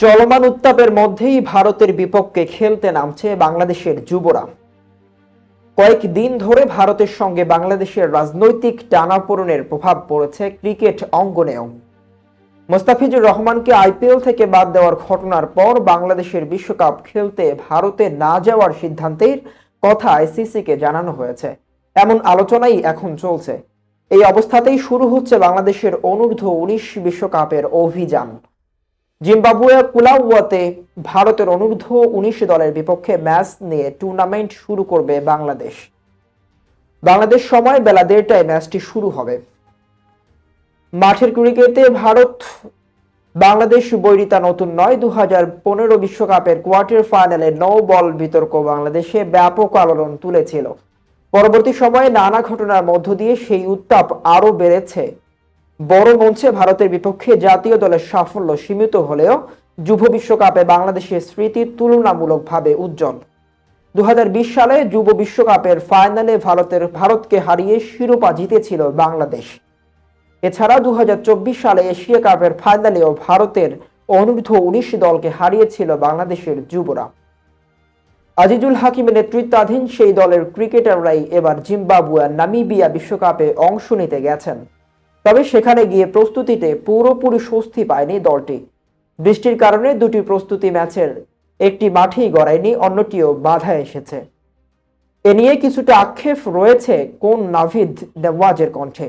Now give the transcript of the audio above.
চলমান উত্তাপের মধ্যেই ভারতের বিপক্ষে খেলতে নামছে বাংলাদেশের যুবরা। কয়েক দিন ধরে ভারতের সঙ্গে বাংলাদেশের রাজনৈতিক টানাপোড়েনের প্রভাব পড়েছে ক্রিকেট অঙ্গনেও। মোস্তাফিজুর রহমানকে আইপিএল থেকে বাদ দেওয়ার ঘটনার পর বাংলাদেশের বিশ্বকাপ খেলতে ভারতে না যাওয়ার সিদ্ধান্তের কথা আইসিসিকে জানানো হয়েছে। এমন আলোচনাই এখন চলছে। এই অবস্থাতেই শুরু হচ্ছে বাংলাদেশের অনূর্ধ্ব উনিশ বিশ্বকাপের অভিযান। জিম্বাবুয়ে কুলাউয়াতে ভারতের অনূর্ধ্ব উনিশ দলের বিপক্ষে ম্যাচ নিয়ে টুর্নামেন্ট শুরু করবে বাংলাদেশ। বাংলাদেশ সময় বেলা দেড়টায় ম্যাচটি শুরু হবে। মাঠের ক্রিকেটে ভারত বাংলাদেশ বৈরিতা নতুন নয়। দু হাজার পনেরো বিশ্বকাপের কোয়ার্টার ফাইনালে নো বল বিতর্ক বাংলাদেশে ব্যাপক আলোড়ন তুলেছিল। পরবর্তী সময়ে নানা ঘটনার মধ্য দিয়ে সেই উত্তাপ আরও বেড়েছে। বড় মঞ্চে ভারতের বিপক্ষে জাতীয় দলের সাফল্য সীমিত হলেও যুব বিশ্বকাপে বাংলাদেশের স্মৃতি তুলনামূলকভাবে উজ্জ্বল। দু হাজার বিশ সালে যুব বিশ্বকাপের ফাইনালে ভারতের, ভারতকে হারিয়ে শিরোপা জিতেছিল বাংলাদেশ। এছাড়া দুহাজার চব্বিশ সালে এশিয়া কাপের ফাইনালেও ভারতের অনূর্ধ্ব উনিশ দলকে হারিয়েছিল বাংলাদেশের যুবরা। আজিজুল হাকিমের নেতৃত্বাধীন সেই দলের ক্রিকেটাররাই এবার জিম্বাবুয়া নামিবিয়া বিশ্বকাপে অংশ নিতে গেছেন। তবে সেখানে গিয়ে প্রস্তুতিতে পুরোপুরি স্বস্তি পায়নি দলটি। বৃষ্টির কারণে দুটি প্রস্তুতি ম্যাচের একটি মাঠেই গড়ায়নি, অন্যটিও বাধা এসেছে। এ নিয়ে কিছুটা আক্ষেপ রয়েছে কোন নাভিদ নেওয়াজের কণ্ঠে।